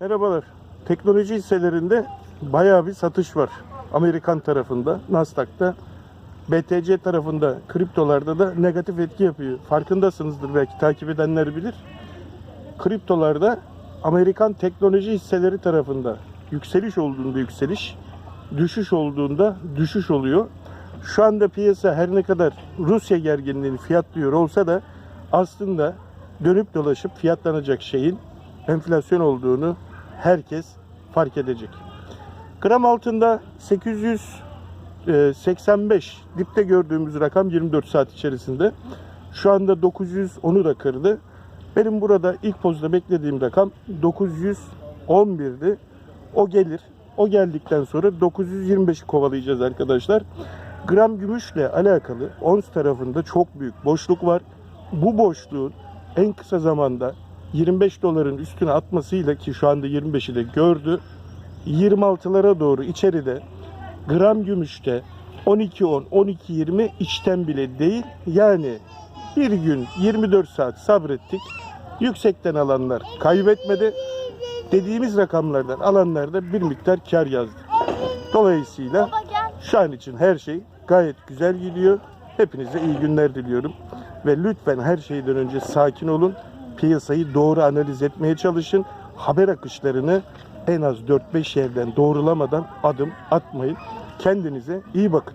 Merhabalar. Teknoloji hisselerinde bayağı bir satış var. Amerikan tarafında, Nasdaq'ta, BTC tarafında, kriptolarda da negatif etki yapıyor. Farkındasınızdır belki takip edenler bilir. Kriptolarda Amerikan teknoloji hisseleri tarafında yükseliş olduğunda yükseliş, düşüş olduğunda düşüş oluyor. Şu anda piyasa her ne kadar Rusya gerginliğini fiyatlıyor olsa da aslında dönüp dolaşıp fiyatlanacak şeyin enflasyon olduğunu herkes fark edecek. Gram altında 885 dipte gördüğümüz rakam 24 saat içerisinde. Şu anda 910'u da kırdı. Benim burada ilk pozda beklediğim rakam 911'di. O gelir. O geldikten sonra 925'i kovalayacağız arkadaşlar. Gram gümüşle alakalı ons tarafında çok büyük boşluk var. Bu boşluğun en kısa zamanda 25 doların üstüne atmasıyla ki şu anda 25'i de gördü. 26'lara doğru içeride gram gümüşte 12.10, 12.20 içten bile değil. Yani bir gün 24 saat sabrettik. Yüksekten alanlar kaybetmedi. Dediğimiz rakamlardan alanlar da bir miktar kar yazdı. Dolayısıyla şu an için her şey gayet güzel gidiyor. Hepinize iyi günler diliyorum. Ve lütfen her şeyden önce sakin olun. Piyasayı doğru analiz etmeye çalışın. Haber akışlarını en az 4-5 yerden doğrulamadan adım atmayın. Kendinize iyi bakın.